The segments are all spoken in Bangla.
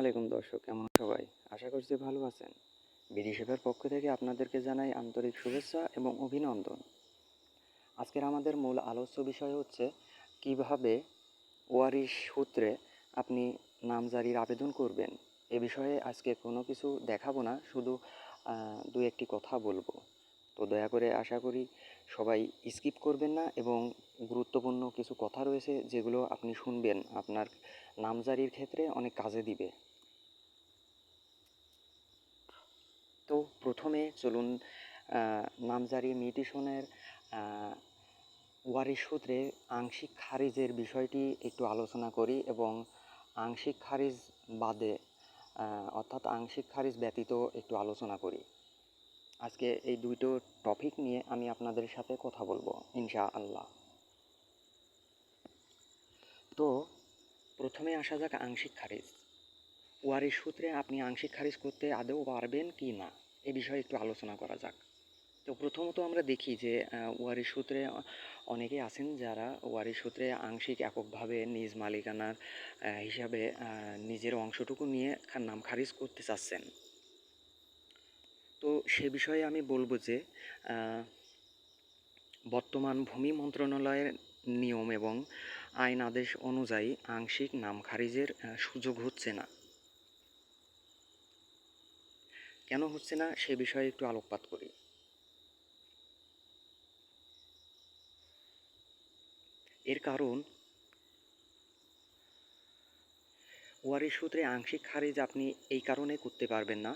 আলাইকুম দর্শক, কেমন সবাই? আশা করছি ভালো আছেন। বিডি শেফের পক্ষ থেকে আপনাদেরকে জানাই আন্তরিক শুভেচ্ছা এবং অভিনন্দন। আজকের আমাদের মূল আলোচ্য বিষয় হচ্ছে, কীভাবে ওয়ারিশ সূত্রে আপনি নামজারির আবেদন করবেন? এ বিষয়ে আজকে কোনো কিছু দেখাবো না, শুধু দু একটি কথা বলব। তো দয়া করে আশা করি সবাই স্কিপ করবেন না এবং গুরুত্বপূর্ণ কিছু কথা রয়েছে যেগুলো আপনি শুনবেন। আপনার নামজারির ক্ষেত্রে অনেক কাজে দিবে। তো প্রথমে চলুন নামজারি মিউটেশনের আহ, ওয়ারিশ সূত্রে আংশিক খারিজের বিষয়টি একটু আলোচনা করি এবং আংশিক খারিজ বাদে অর্থাৎ আংশিক খারিজ ব্যতীত একটু আলোচনা করি। আজকে এই দুটো টপিক নিয়ে আমি আপনাদের সাথে কথা বলব ইনশা আল্লাহ তো প্রথমে আসা যাক আংশিক খারিজ। ওয়ারিশ সূত্রে আপনি আংশিক খারিজ করতে আদৌ পারবেন কি না? এ বিষয়ে একটু আলোচনা করা যাক। তো প্রথমত আমরা দেখি যে ওয়ারিশ সূত্রে অ- অনেকে আছেন যারা ওয়ারিশ সূত্রে আংশিক এককভাবে নিজ মালিকানার হিসাবে নিজের অংশটুকু নিয়ে নাম খারিজ করতে চাচ্ছেন। তো সে বিষয়ে আমি বলব যে বর্তমান ভূমি মন্ত্রণালয়ের নিয়ম এবং আইন আদেশ অনুযায়ী আংশিক নাম খারিজের সুযোগ হচ্ছে না। কেন হচ্ছে না, সে বিষয়ে একটু আলোকপাত করি। এর কারণ ওয়ারিশ সূত্রে আংশিক খারিজ আপনি এই কারণে করতে পারবেন না,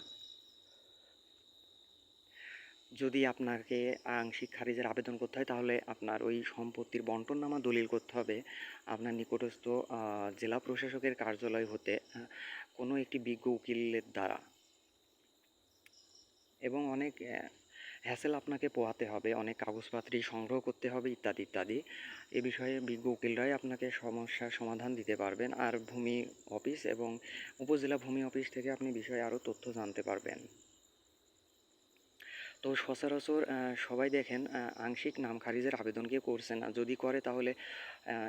যদি আপনাকে আংশিক খারিজের আবেদন করতে হয়, তাহলে আপনার ওই সম্পত্তির বন্টননামা দলিল করতে হবে। আপনার নিকটস্থ জেলা প্রশাসকের কার্যালয় হতে কোনো একটি বিজ্ঞ উকিলের দ্বারা। এবং অনেক হ্যাসেল আপনাকে পোহাতে হবে, অনেক কাগজপাত্রী সংগ্রহ করতে হবে, ইত্যাদি ইত্যাদি। এ বিষয়ে বিজ্ঞ উকিলরাই আপনাকে সমস্যার সমাধান দিতে পারবেন। আর ভূমি অফিস এবং উপজেলা ভূমি অফিস থেকে আপনি বিষয়ে আরও তথ্য জানতে পারবেন। তো সচরাচর সবাই দেখেন আংশিক নাম খারিজের আবেদন কেউ করছে না। যদি করে তাহলে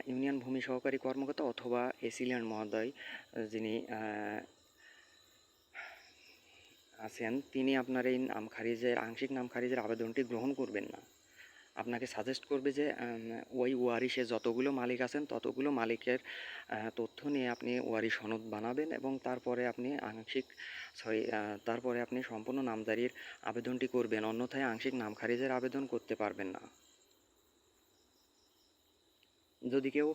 ইউনিয়ন ভূমি সহকারী কর্মকর্তা অথবা এসিলিয়ান মহোদয়, যিনি আছেন, তিনি আপনার এই নাম খারিজের, আংশিক নাম খারিজের আবেদনটি গ্রহণ করবেন না। আপনাকে সাজেস্ট করবে যে ওই ওয়ারিশে যতগুলো মালিক আছেন, ততগুলো মালিকের তথ্য নিয়ে আপনি ওয়ারিশ সনদ বানাবেন এবং তারপরে আপনি আংশিক, সরি তারপরে আপনি সম্পূর্ণ নামজারির আবেদনটি করবেন। অন্যথায় আংশিক নাম খারিজের আবেদন করতে পারবেন না। যদি কেউ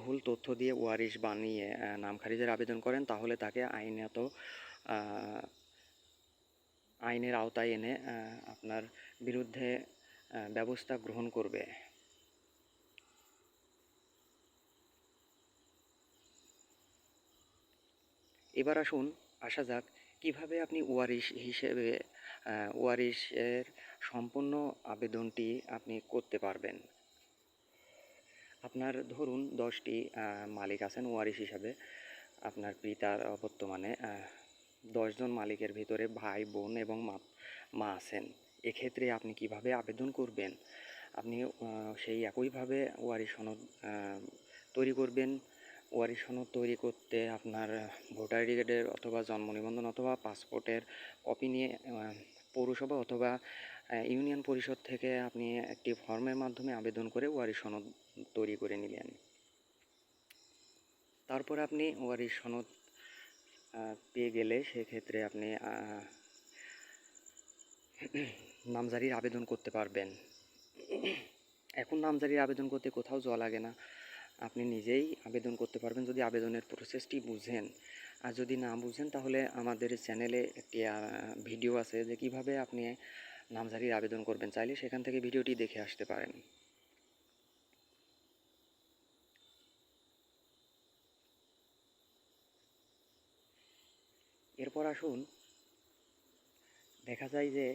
ভুল তথ্য দিয়ে ওয়ারিশ বানিয়ে নাম খারিজের আবেদন করেন, তাহলে তাকে আইনত আইনের আওতায় এনে আপনার বিরুদ্ধে ব্যবস্থা গ্রহণ করবে। এবার আসুন, আসা যাক কীভাবে আপনি ওয়ারিশ হিসেবে ওয়ারিশের সম্পূর্ণ আবেদনটি আপনি করতে পারবেন। আপনার ধরুন দশটি মালিক আছেন ওয়ারিশ হিসাবে। আপনার পিতার বর্তমানে দশজন মালিকের ভিতরে ভাই, বোন এবং মা আছেন। এক্ষেত্রে আপনি কীভাবে আবেদন করবেন? আপনি সেই একইভাবে ওয়ারিশ সনদ তৈরি করবেন। ওয়ারি সনদ তৈরি করতে আপনার ভোটার আইডি কার্ডের অথবা জন্ম নিবন্ধন অথবা পাসপোর্টের কপি নিয়ে পৌরসভা অথবা ইউনিয়ন পরিষদ থেকে আপনি একটি ফর্মের মাধ্যমে আবেদন করে ওয়ারিশ সনদ তৈরি করে নিলেন। তারপর আপনি ওয়ারিশ সনদ পেয়ে গেলে সেক্ষেত্রে আপনি নামজারির আবেদন করতে পারবেন। এখন নামজারির আবেদন করতে কোথাও যাওয়া লাগে না। আপনি নিজেই আবেদন করতে পারবেন যদি আবেদনের প্রসেসটি বুঝেন। আর যদি না বুঝেন, তাহলে আমাদের চ্যানেলে একটি ভিডিও আছে যে কীভাবে আপনি নামজারির আবেদন করবেন। চাইলে সেখান থেকে ভিডিওটি দেখে আসতে পারেন। এরপর আসুন, দেখা যায় যে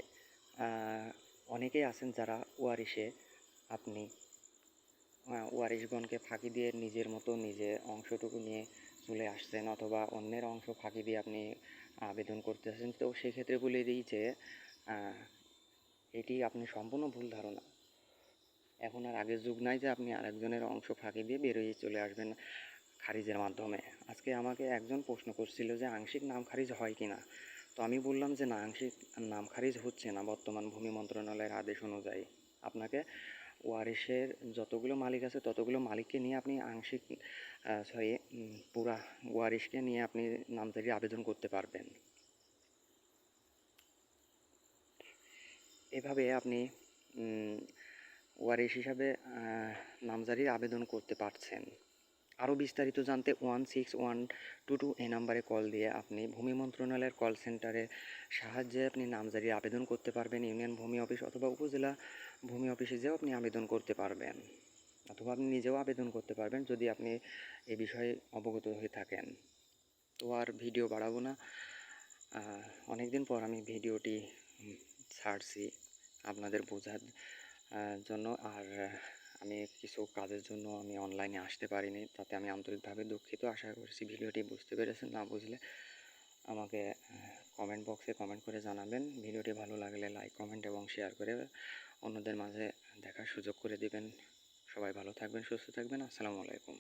অনেকেই আছেন যারা ওয়ারিশে। আপনি ওয়ারিশগণকে ফাঁকি দিয়ে নিজের মতো নিজে অংশটুকু নিয়ে চলে আসছেন অথবা অন্যের অংশ ফাঁকি দিয়ে আপনি আবেদন করতেছেন। তো সেক্ষেত্রে বলে দিই যে এটি আপনি সম্পূর্ণ ভুল ধারণা। এখন আর আগের যুগ নাই যে আপনি আরেকজনের অংশ ফাঁকি দিয়ে বেরোয় চলে আসবেন। খারিজের মাধ্যমে। আজকে আমাকে একজন প্রশ্ন করছিল যে, আংশিক নাম খারিজ হয় কি না? তো আমি বললাম যে, না, আংশিক নাম খারিজ হচ্ছে না বর্তমান ভূমি মন্ত্রণালয়ের আদেশ অনুযায়ী। আপনাকে ওয়ারিশের যতগুলো মালিক আছে, ততগুলো মালিককে নিয়ে আপনি আংশিক সরি পুরা ওয়ারিশকে নিয়ে আপনি নামজারি আবেদন করতে পারবেন। এভাবে আপনি ওয়ারিশ হিসাবে নামজারির আবেদন করতে পারছেন। আরও বিস্তারিত জানতে one six one two two এই নাম্বারে কল দিয়ে আপনি ভূমি মন্ত্রণালয়ের কল সেন্টারে সাহায্যে আপনি নামজারির আবেদন করতে পারবেন, ইউনিয়ন ভূমি অফিস অথবা উপজেলা ভূমি অফিসে যেও আপনি আবেদন করতে পারবেন, অথবা আপনি নিজেও আবেদন করতে পারবেন যদি আপনি এ বিষয়ে অবগত হয়ে থাকেন। তো আর ভিডিও বাড়াবো না। অনেক দিন পর আমি ভিডিওটি ছাড়ছি আপনাদের বোঝার জন্য। আর আমি কিছু কাজের জন্য আমি অনলাইনে আসতে পারিনি। তাতে আমি আন্তরিকভাবে দুঃখিত আশা করছি। ভিডিওটি বুঝতে পেরেছেন, না বুঝলে আমাকে কমেন্ট বক্সে কমেন্ট করে জানাবেন। ভিডিওটি ভালো লাগলে লাইক কমেন্ট এবং শেয়ার করে অন্যদের মাঝে দেখার সুযোগ করে দিবেন। সবাই ভালো থাকবেন, সুস্থ থাকবেন। আসসালামু আলাইকুম।